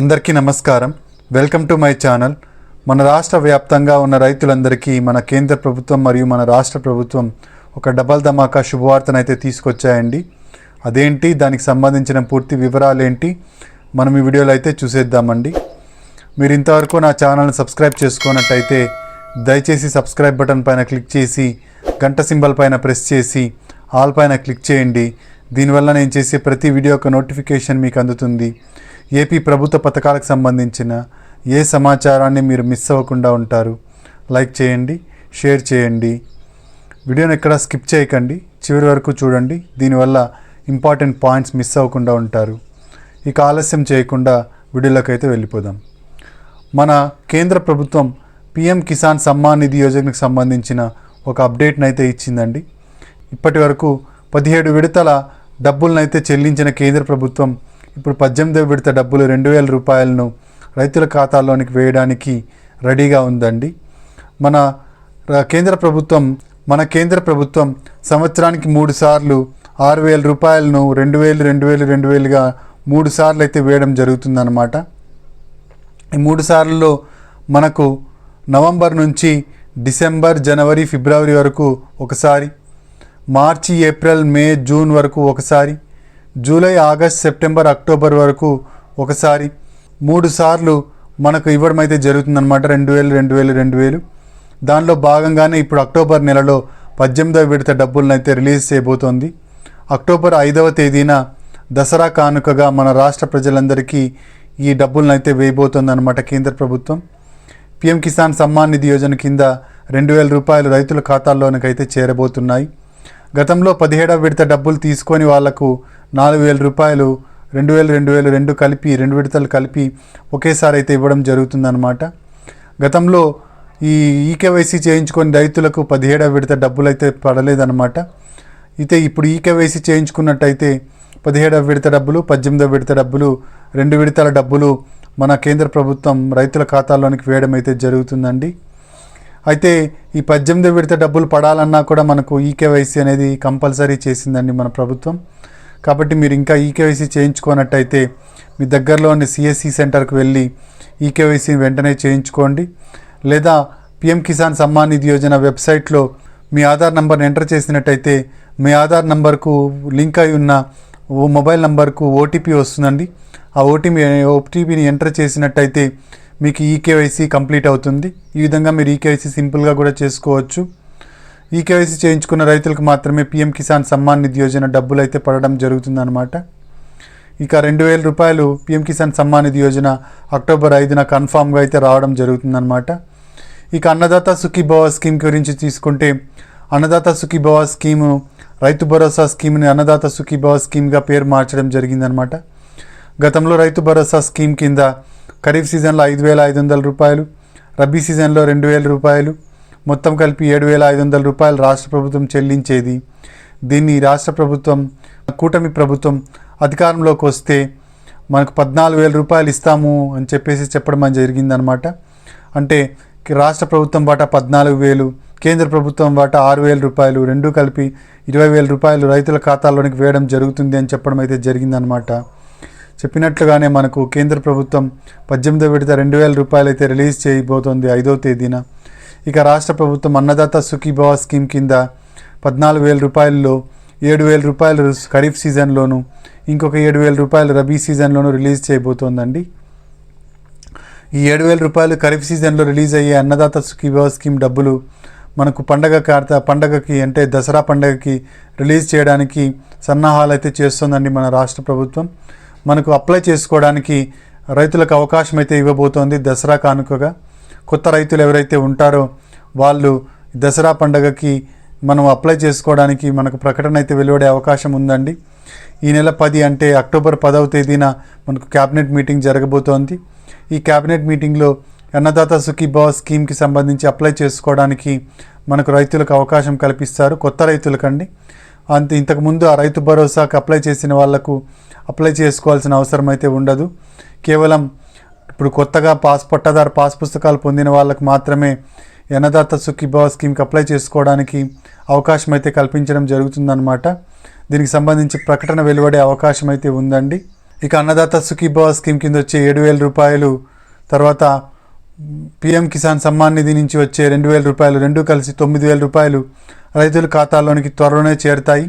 అందరికీ నమస్కారం. Welcome to my channel. మన రాష్ట్ర వ్యాప్తంగా ఉన్న రైతులందరికీ మన కేంద్ర ప్రభుత్వం మరియు మన రాష్ట్ర ప్రభుత్వం ఒక డబల్ ధమాకా శుభవార్తను అయితే తీసుకొచ్చాయండి. అదేంటి? దానికి సంబంధించిన పూర్తి వివరాలు ఏంటి మనం ఈ వీడియోలో అయితే చూసేద్దామండి. మీరు ఇంతవరకు నా ఛానల్ని సబ్స్క్రైబ్ చేసుకున్నట్టయితే దయచేసి సబ్స్క్రైబ్ బటన్ పైన క్లిక్ చేసి గంట సింబల్ పైన ప్రెస్ చేసి ఆల్ పైన క్లిక్ చేయండి. దీనివల్ల నేను చేసే ప్రతి వీడియో యొక్క నోటిఫికేషన్ మీకు అందుతుంది. ఏపీ ప్రభుత్వ పథకాలకు సంబంధించిన ఏ సమాచారాన్ని మీరు మిస్ అవ్వకుండా ఉంటారు లైక్ చేయండి షేర్ చేయండి. వీడియోని ఎక్కడ స్కిప్ చేయకండి. చివరి వరకు చూడండి. దీనివల్ల ఇంపార్టెంట్ పాయింట్స్ మిస్ అవ్వకుండా ఉంటారు. ఇక ఆలస్యం చేయకుండా వీడియోలోకైతే అయితే వెళ్ళిపోదాం. మన కేంద్ర ప్రభుత్వం పిఎం కిసాన్ సమ్మాన్ నిధి యోజనకు సంబంధించిన ఒక అప్డేట్ని అయితే ఇచ్చిందండి. ఇప్పటి వరకు పదిహేడు విడతల డబ్బులనైతే చెల్లించిన కేంద్ర ప్రభుత్వం ఇప్పుడు పద్దెనిమిదో విడత డబ్బులు రెండు వేల రూపాయలను రైతుల ఖాతాల్లోనికి వేయడానికి రెడీగా ఉందండి. మన కేంద్ర ప్రభుత్వం మన కేంద్ర ప్రభుత్వం సంవత్సరానికి మూడు సార్లు ఆరు వేల రూపాయలను రెండు వేలు రెండు వేలు రెండు వేలుగా మూడు సార్లు అయితే వేయడం జరుగుతుందన్నమాట. ఈ మూడు సార్లలో మనకు నవంబర్ నుంచి డిసెంబర్ జనవరి ఫిబ్రవరి వరకు ఒకసారి మార్చి ఏప్రిల్ మే జూన్ వరకు ఒకసారి జూలై ఆగస్ట్ సెప్టెంబర్ అక్టోబర్ వరకు ఒకసారి మూడు సార్లు మనకు ఇవ్వడం అయితే జరుగుతుందన్నమాట. రెండు వేలు రెండు వేలు రెండు వేలు. దానిలో భాగంగానే ఇప్పుడు అక్టోబర్ నెలలో పద్దెనిమిదవ విడత డబ్బులను అయితే రిలీజ్ చేయబోతోంది. అక్టోబర్ ఐదవ తేదీన దసరా కానుకగా మన రాష్ట్ర ప్రజలందరికీ ఈ డబ్బులను అయితే వేయబోతోందన్నమాట కేంద్ర ప్రభుత్వం. పిఎం కిసాన్ సమ్మాన్ నిధి యోజన కింద రెండు వేల రూపాయలు రైతుల ఖాతాల్లోనికైతే చేరబోతున్నాయి. గతంలో పదిహేడవ విడత డబ్బులు తీసుకొని వాళ్ళకు నాలుగు వేల రూపాయలు రెండు వేలు రెండు వేలు రెండు కలిపి రెండు విడతలు కలిపి ఒకేసారి అయితే ఇవ్వడం జరుగుతుందన్నమాట. గతంలో ఈ ఈకేవైసీ చేయించుకొని రైతులకు పదిహేడవ విడత డబ్బులు అయితే పడలేదన్నమాట. అయితే ఇప్పుడు ఈకేవైసీ చేయించుకున్నట్టయితే పదిహేడవ విడత డబ్బులు పద్దెనిమిదవ విడత డబ్బులు రెండు విడతల డబ్బులు మన కేంద్ర ప్రభుత్వం రైతుల ఖాతాల్లోనికి వేయడం అయితే జరుగుతుందండి. అయితే ఈ పద్దెనిమిది విడత డబ్బులు పడాలన్నా కూడా మనకు ఈకేవైసీ అనేది కంపల్సరీ చేసిందండి మన ప్రభుత్వం. కాబట్టి మీరు ఇంకా ఈకేవైసీ చేయించుకున్నట్టయితే మీ దగ్గరలోని సిఎస్సి సెంటర్కి వెళ్ళి ఈకేవైసీ వెంటనే చేయించుకోండి. లేదా పిఎం కిసాన్ సమ్మాన్ నిధి యోజన వెబ్సైట్లో మీ ఆధార్ నంబర్ని ఎంటర్ చేసినట్టయితే మీ ఆధార్ నంబర్కు లింక్ అయి ఉన్న ఓ మొబైల్ నంబర్కు ఓటీపీ వస్తుందండి. ఆ ఓటీపీ ఓటీపీని ఎంటర్ చేసినట్టయితే మీకు ఈకేవైసీ కంప్లీట్ అవుతుంది. ఈ విధంగా మీరు ఈకేవైసీ సింపుల్గా కూడా చేసుకోవచ్చు. ఈ కేవైసీ చేయించుకున్న రైతులకు మాత్రమే పిఎం కిసాన్ సమ్మాన్ నిధి యోజన డబ్బులు అయితే పడడం జరుగుతుందన్నమాట. ఇక రెండు వేల రూపాయలు పిఎం కిసాన్ సమ్మాన్ నిధి యోజన అక్టోబర్ ఐదున కన్ఫామ్గా అయితే రావడం జరుగుతుందన్నమాట. ఇక అన్నదాత సుఖీభవ స్కీమ్ గురించి తీసుకుంటే అన్నదాత సుఖీభవ స్కీము రైతు భరోసా స్కీమ్ని అన్నదాత సుఖీభవ స్కీమ్గా పేరు మార్చడం జరిగిందనమాట గతంలో రైతు భరోసా స్కీమ్ కింద ఖరీఫ్ సీజన్లో ఐదు వేల ఐదు వందల రూపాయలు రబీ సీజన్లో రెండు వేల రూపాయలు మొత్తం కలిపి ఏడు వేల ఐదు వందల రూపాయలు రాష్ట్ర ప్రభుత్వం చెల్లించేది. దీన్ని రాష్ట్ర ప్రభుత్వం కూటమి ప్రభుత్వం అధికారంలోకి వస్తే మనకు పద్నాలుగు వేల రూపాయలు ఇస్తాము అని చెప్పేసి చెప్పడం అని జరిగిందనమాట అంటే రాష్ట్ర ప్రభుత్వం వాటా పద్నాలుగు వేలు కేంద్ర ప్రభుత్వం వాటా ఆరు వేల రూపాయలు రెండు కలిపి ఇరవై వేల రూపాయలు రైతుల ఖాతాల్లోనికి వేయడం జరుగుతుంది అని చెప్పడం అయితే జరిగిందనమాట చెప్పినట్లుగానే మనకు కేంద్ర ప్రభుత్వం పద్దెనిమిదో విడత రెండు వేల రూపాయలు అయితే రిలీజ్ చేయబోతోంది ఐదో తేదీన. ఇక రాష్ట్ర ప్రభుత్వం అన్నదాత సుఖీభవ స్కీమ్ కింద పద్నాలుగు వేల రూపాయల్లో ఏడు వేల రూపాయలు ఖరీఫ్ సీజన్లోను ఇంకొక ఏడు వేల రూపాయలు రబీ సీజన్లోను రిలీజ్ చేయబోతోందండి. ఈ ఏడు వేల రూపాయలు ఖరీఫ్ సీజన్లో రిలీజ్ అయ్యే అన్నదాత సుఖీభవ స్కీమ్ డబ్బులు మనకు పండగ కార్త పండగకి అంటే దసరా పండగకి రిలీజ్ చేయడానికి సన్నాహాలు అయితే చేస్తుందండి మన రాష్ట్ర ప్రభుత్వం. మనకు అప్లై చేసుకోవడానికి రైతులకు అవకాశం అయితే ఇవ్వబోతోంది దసరా కానుకగా. కొత్త రైతులు ఎవరైతే ఉంటారో వాళ్ళు దసరా పండగకి మనం అప్లై చేసుకోవడానికి మనకు ప్రకటన అయితే వెలువడే అవకాశం ఉందండి. ఈ నెల పది అంటే అక్టోబర్ పదవ తేదీన మనకు క్యాబినెట్ మీటింగ్ జరగబోతోంది. ఈ క్యాబినెట్ మీటింగ్లో అన్నదాత సుఖీభావ స్కీమ్కి సంబంధించి అప్లై చేసుకోవడానికి మనకు రైతులకు అవకాశం కల్పిస్తారు. కొత్త రైతులకండి. అంత ఇంతకుముందు ఆ రైతు భరోసాకు అప్లై చేసిన వాళ్ళకు అప్లై చేసుకోవాల్సిన అవసరం అయితే ఉండదు. కేవలం ఇప్పుడు కొత్తగా పాస్ పట్టదారు పాస్ పుస్తకాలు పొందిన వాళ్ళకు మాత్రమే అన్నదాత సుఖీభావ స్కీమ్కి అప్లై చేసుకోవడానికి అవకాశం అయితే కల్పించడం జరుగుతుందన్నమాట. దీనికి సంబంధించి ప్రకటన వెలువడే అవకాశం అయితే ఉందండి. ఇక అన్నదాత సుఖీభావ స్కీమ్ కింద వచ్చే ఏడు వేల రూపాయలు తర్వాత పిఎం కిసాన్ సమ్మాన్ నిధి నుంచి వచ్చే రెండు వేల రూపాయలు రెండు కలిసి తొమ్మిది వేల రూపాయలు రైతుల ఖాతాలోనికి త్వరలోనే చేరుతాయి.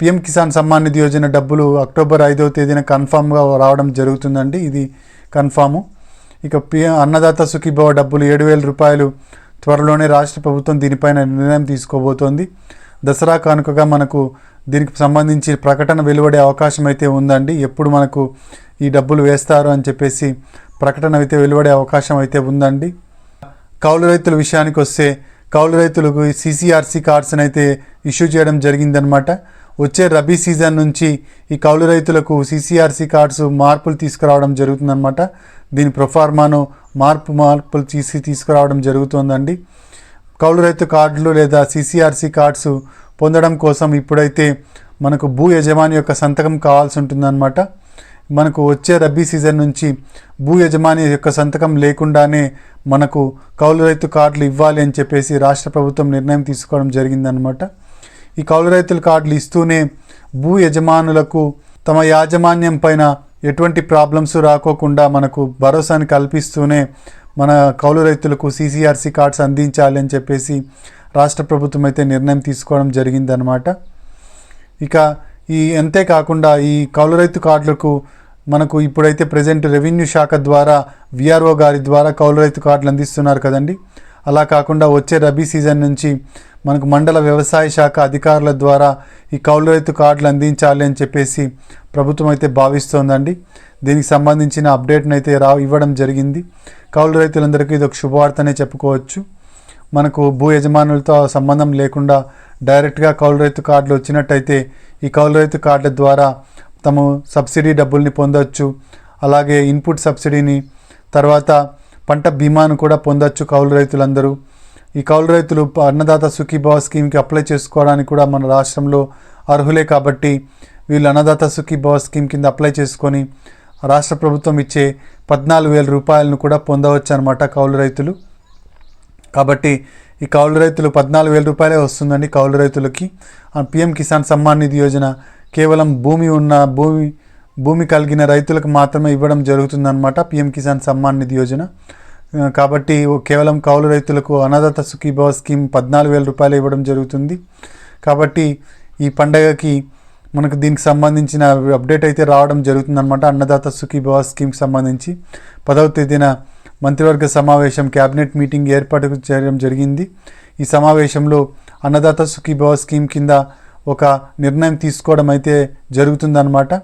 పిఎం కిసాన్ సమ్మాన్ నిధి యోజన డబ్బులు అక్టోబర్ ఐదవ తేదీన కన్ఫామ్గా రావడం జరుగుతుందండి. ఇది కన్ఫాము. ఇక పిఎం అన్నదాత సుఖీభవ డబ్బులు ఏడు వేల రూపాయలు త్వరలోనే రాష్ట్ర ప్రభుత్వం దీనిపైన నిర్ణయం తీసుకోబోతోంది. దసరా కానుకగా మనకు దీనికి సంబంధించి ప్రకటన వెలువడే అవకాశం అయితే ఉందండి. ఎప్పుడు మనకు ఈ డబ్బులు వేస్తారు అని చెప్పేసి ప్రకటన అయితే వెలువడే అవకాశం అయితే ఉందండి. కౌలు రైతుల విషయానికి వస్తే కౌలు రైతులకు సీసీఆర్సీ కార్డ్స్ని అయితే ఇష్యూ చేయడం జరిగిందనమాట వచ్చే రబీ సీజన్ నుంచి ఈ కౌలు రైతులకు సీసీఆర్సీ కార్డ్స్ మార్పులు తీసుకురావడం జరుగుతుందన్నమాట. దీని ప్రొఫార్మాను మార్పు మార్పులు తీసి తీసుకురావడం జరుగుతుందండి. కౌలు రైతు కార్డులు లేదా సిసిఆర్సి కార్డ్స్ పొందడం కోసం ఇప్పుడైతే మనకు భూ యజమాని యొక్క సంతకం కావాల్సి ఉంటుందన్నమాట. మనకు వచ్చే రబ్బీ సీజన్ నుంచి భూ యజమాని యొక్క సంతకం లేకుండానే మనకు కౌలు రైతు కార్డులు ఇవ్వాలి అని చెప్పేసి రాష్ట్ర ప్రభుత్వం నిర్ణయం తీసుకోవడం జరిగిందనమాట ఈ కౌలు రైతుల కార్డులు ఇస్తూనే భూ యజమానులకు తమ యాజమాన్యం పైన ఎటువంటి ప్రాబ్లమ్స్ రాకోకుండా మనకు భరోసాని కల్పిస్తూనే మన కౌలు రైతులకు సీసీఆర్సీ కార్డ్స్ అందించాలి అని చెప్పేసి రాష్ట్ర ప్రభుత్వం అయితే నిర్ణయం తీసుకోవడం జరిగిందనమాట ఇక ఈ అంతేకాకుండా ఈ కౌలు రైతు కార్డులకు మనకు ఇప్పుడైతే ప్రజెంట్ రెవెన్యూ శాఖ ద్వారా విఆర్ఓ గారి ద్వారా కౌలు రైతు కార్డులు అందిస్తున్నారు కదండి. అలా కాకుండా వచ్చే రబీ సీజన్ నుంచి మనకు మండల వ్యవసాయ శాఖ అధికారుల ద్వారా ఈ కౌలు రైతు కార్డులు అందించాలి అని చెప్పేసి ప్రభుత్వం అయితే భావిస్తోందండి. దీనికి సంబంధించిన అప్డేట్ని అయితే రా ఇవ్వడం జరిగింది. కౌలు రైతులందరికీ ఇది ఒక శుభవార్తనే చెప్పుకోవచ్చు. మనకు భూ యజమానులతో సంబంధం లేకుండా డైరెక్ట్గా కౌలు రైతు కార్డులు వచ్చినట్టయితే ఈ కౌలు రైతు కార్డుల ద్వారా తమ సబ్సిడీ డబ్బుల్ని పొందొచ్చు. అలాగే ఇన్పుట్ సబ్సిడీని తర్వాత పంట బీమాను కూడా పొందొచ్చు కౌలు రైతులందరూ. ఈ కౌలు రైతులు అన్నదాత సుఖీభావ స్కీమ్కి అప్లై చేసుకోవడానికి కూడా మన రాష్ట్రంలో అర్హులే కాబట్టి వీళ్ళు అన్నదాత సుఖీభావ స్కీమ్ కింద అప్లై చేసుకొని రాష్ట్ర ప్రభుత్వం ఇచ్చే పద్నాలుగు వేల రూపాయలను కూడా పొందవచ్చు అనమాట కౌలు రైతులు. కాబట్టి ఈ కౌలు రైతులు పద్నాలుగు వేల రూపాయలే వస్తుందండి కౌలు రైతులకి. పిఎం కిసాన్ సమ్మాన్ నిధి యోజన కేవలం భూమి ఉన్న భూమి భూమి కలిగిన రైతులకు మాత్రమే ఇవ్వడం జరుగుతుందన్నమాట పిఎం కిసాన్ సమ్మాన్ నిధి యోజన. కాబట్టి ఓ- కేవలం కౌలు రైతులకు అన్నదాత సుఖీభావ స్కీమ్ పద్నాలుగు వేల రూపాయలు ఇవ్వడం జరుగుతుంది. కాబట్టి ఈ పండగకి మనకు దీనికి సంబంధించిన అప్డేట్ అయితే రావడం జరుగుతుందన్నమాట అన్నదాత సుఖీభావ స్కీమ్కి సంబంధించి. పదవ తేదీన మంత్రివర్గ సమావేశం క్యాబినెట్ మీటింగ్ ఏర్పాటు చేయడం జరిగింది. ఈ సమావేశంలో అన్నదాత సుఖీభావ స్కీమ్ కింద ఒక నిర్ణయం తీసుకోవడం అయితే జరుగుతుందన్నమాట.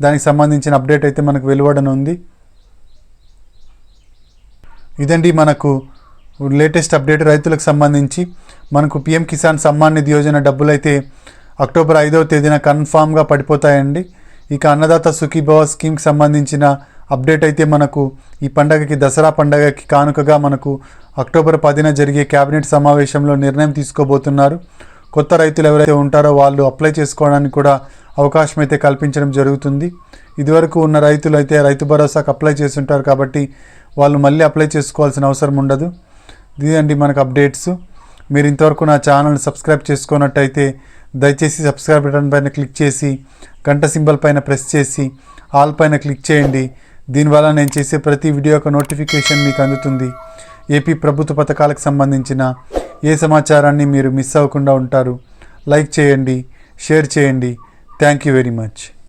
దానికి సంబంధించిన అప్డేట్ అయితే మనకు వెలువడనుంది. ఇదండి మనకు లేటెస్ట్ అప్డేట్ రైతులకు సంబంధించి. మనకు పిఎం కిసాన్ సమ్మాన్ నిధి యోజన డబ్బులు అయితే అక్టోబర్ ఐదవ తేదీన కన్ఫామ్గా పడిపోతాయండి. ఇక అన్నదాత సుఖీభవ స్కీమ్కి సంబంధించిన అప్డేట్ అయితే మనకు ఈ పండగకి దసరా పండగకి కానుకగా మనకు అక్టోబర్ పదిన జరిగే కేబినెట్ సమావేశంలో నిర్ణయం తీసుకోబోతున్నారు. కొత్త రైతులు ఎవరైతే ఉంటారో వాళ్ళు అప్లై చేసుకోవడానికి కూడా అవకాశం అయితే కల్పించడం జరుగుతుంది. ఇదివరకు ఉన్న రైతులు అయితే రైతు భరోసాకు అప్లై చేస్తుంటారు కాబట్టి వాళ్ళు మళ్ళీ అప్లై చేసుకోవాల్సిన అవసరం ఉండదు. ఇదండి మనకు అప్డేట్స్ మీరు ఇంతవరకు నా ఛానల్ సబ్స్క్రైబ్ చేసుకున్నట్టయితే దయచేసి సబ్స్క్రైబ్ బటన్ పైన క్లిక్ చేసి గంట సింబల్ పైన ప్రెస్ చేసి ఆల్ పైన క్లిక్ చేయండి. దీనివల్ల నేను చేసే ప్రతి వీడియో యొక్క నోటిఫికేషన్ మీకు అందుతుంది. ఏపీ ప్రభుత్వ పథకాలకు సంబంధించిన ఏ సమాచారాన్ని మీరు మిస్ అవ్వకుండా ఉంటారు లైక్ చేయండి షేర్ చేయండి. Thank you very much